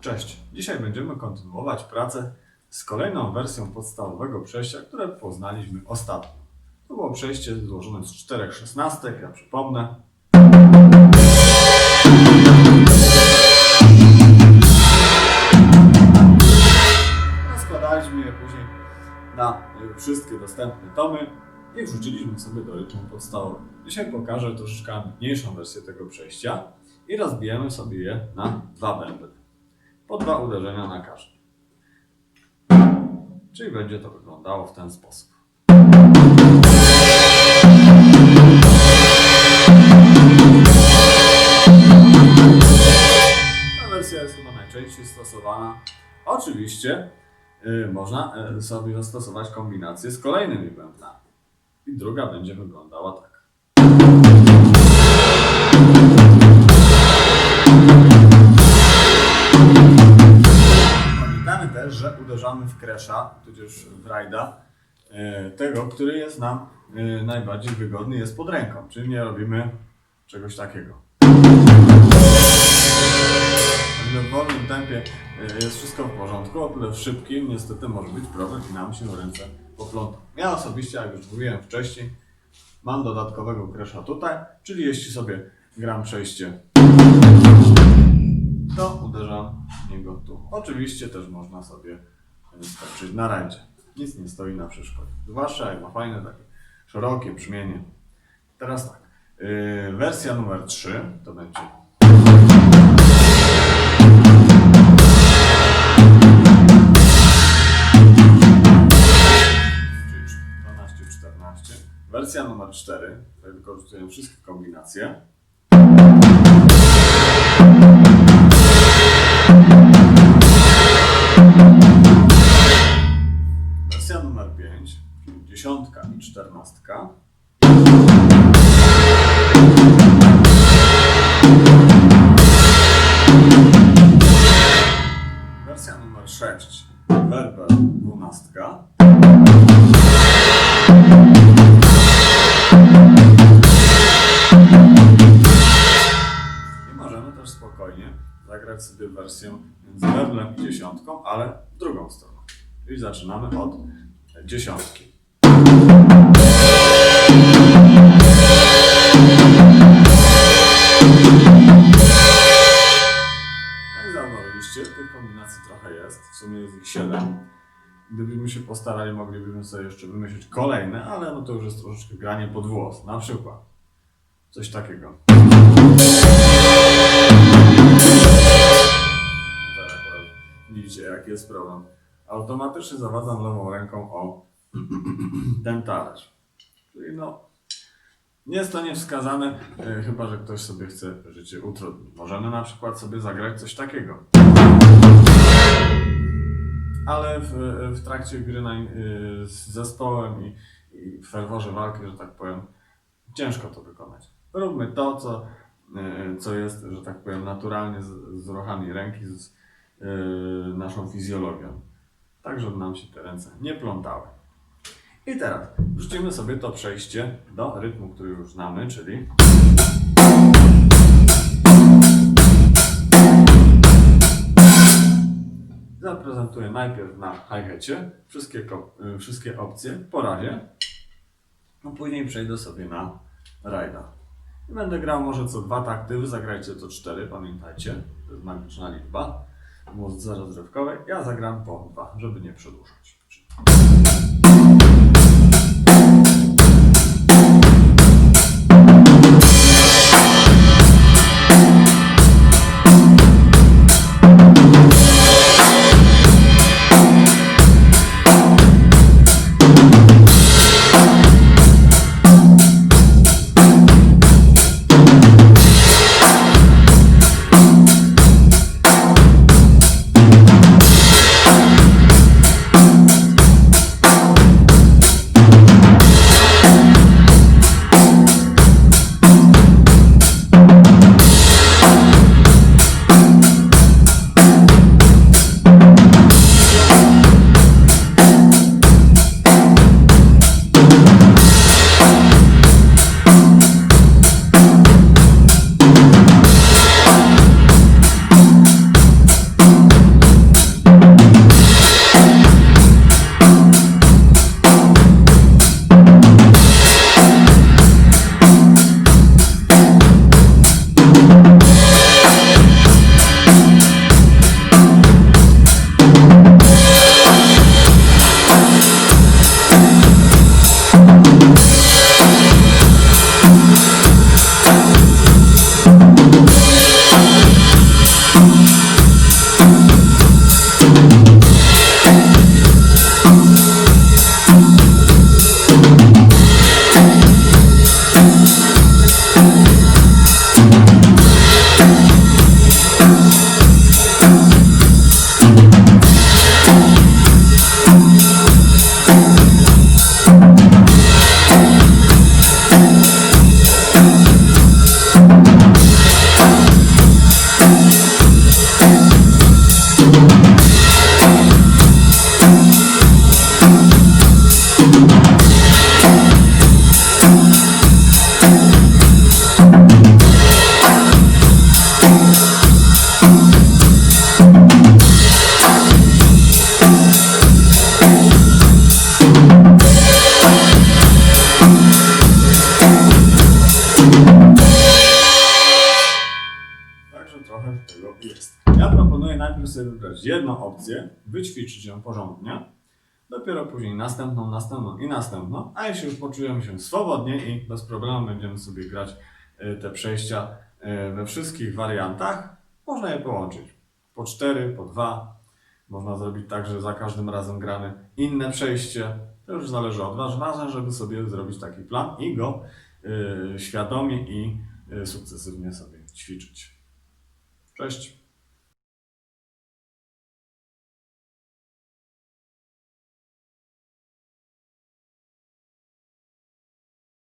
Cześć! Dzisiaj będziemy kontynuować pracę z kolejną wersją podstawowego przejścia, które poznaliśmy ostatnio. To było przejście złożone z czterech szesnastek, ja przypomnę. Rozkładaliśmy je później na y, wszystkie dostępne tomy i wrzuciliśmy sobie do rytmu podstawowego. Dzisiaj pokażę troszeczkę ambitniejszą wersję tego przejścia i rozbijemy sobie je na dwa bębny. Po dwa uderzenia na każdy. Czyli będzie to wyglądało w ten sposób. Ta wersja jest chyba najczęściej stosowana. Oczywiście y, można y, sobie zastosować kombinację z kolejnymi bębnami. I druga będzie wyglądała tak. Kresza, tudzież w rajda, y, tego, który jest nam y, najbardziej wygodny, jest pod ręką, czyli nie robimy czegoś takiego. W wolnym tempie y, jest wszystko w porządku, o tyle w szybkim niestety może być problem i nam się ręce poplątą. Ja osobiście, jak już mówiłem wcześniej, mam dodatkowego kresza tutaj, czyli jeśli sobie gram przejście, to uderzam w niego tu. Oczywiście też można sobie skoczyć na rędzie. Nic nie stoi na przeszkodzie. Zwłaszcza jak ma fajne takie szerokie brzmienie. Teraz tak. y, wersja numer 3 to będzie czyli 12-14. Wersja numer 4, tutaj wykorzystuję wszystkie kombinacje. Czternastka. Wersja numer 6, werber dwunastka. I możemy też spokojnie zagrać sobie wersję z werblem i dziesiątką, ale drugą stronę. Czyli zaczynamy od dziesiątki. Jak zauważyliście, tych kombinacji trochę jest. W sumie jest ich 7. Gdybyśmy się postarali, moglibyśmy sobie jeszcze wymyślić kolejne, ale no to już jest troszeczkę granie pod włos. Na przykład coś takiego. Akurat widzicie, jaki jest problem. Automatycznie zawadzam lewą ręką o ten talerz. Czyli no, nie jest to niewskazane, e, chyba że ktoś sobie chce życie utrudnić. Możemy na przykład sobie zagrać coś takiego. Ale w, w trakcie gry na, y, z zespołem i, i w ferworze walki, że tak powiem, ciężko to wykonać. Róbmy to, co, y, co jest, że tak powiem, naturalnie z, z ruchami ręki, z y, naszą fizjologią. Tak, żeby nam się te ręce nie plątały. I teraz wrzucimy sobie to przejście do rytmu, który już znamy, czyli zaprezentuję najpierw na hi-hacie wszystkie, y, wszystkie opcje po razie, a później przejdę sobie na rajda. I będę grał może co dwa takty, wy zagrajcie co cztery, pamiętajcie, to jest magiczna liczba muzyce rozrywkowej. Ja zagram po dwa, żeby nie przedłużać. Proponuję najpierw sobie wybrać jedną opcję, wyćwiczyć ją porządnie, dopiero później następną, następną i następną, a jeśli już poczujemy się swobodnie i bez problemu będziemy sobie grać y, te przejścia y, we wszystkich wariantach, można je połączyć. Po cztery, po dwa. Można zrobić tak, że za każdym razem gramy inne przejście. To już zależy od Was. Ważne, żeby sobie zrobić taki plan i go y, świadomie i sukcesywnie sobie ćwiczyć. Cześć.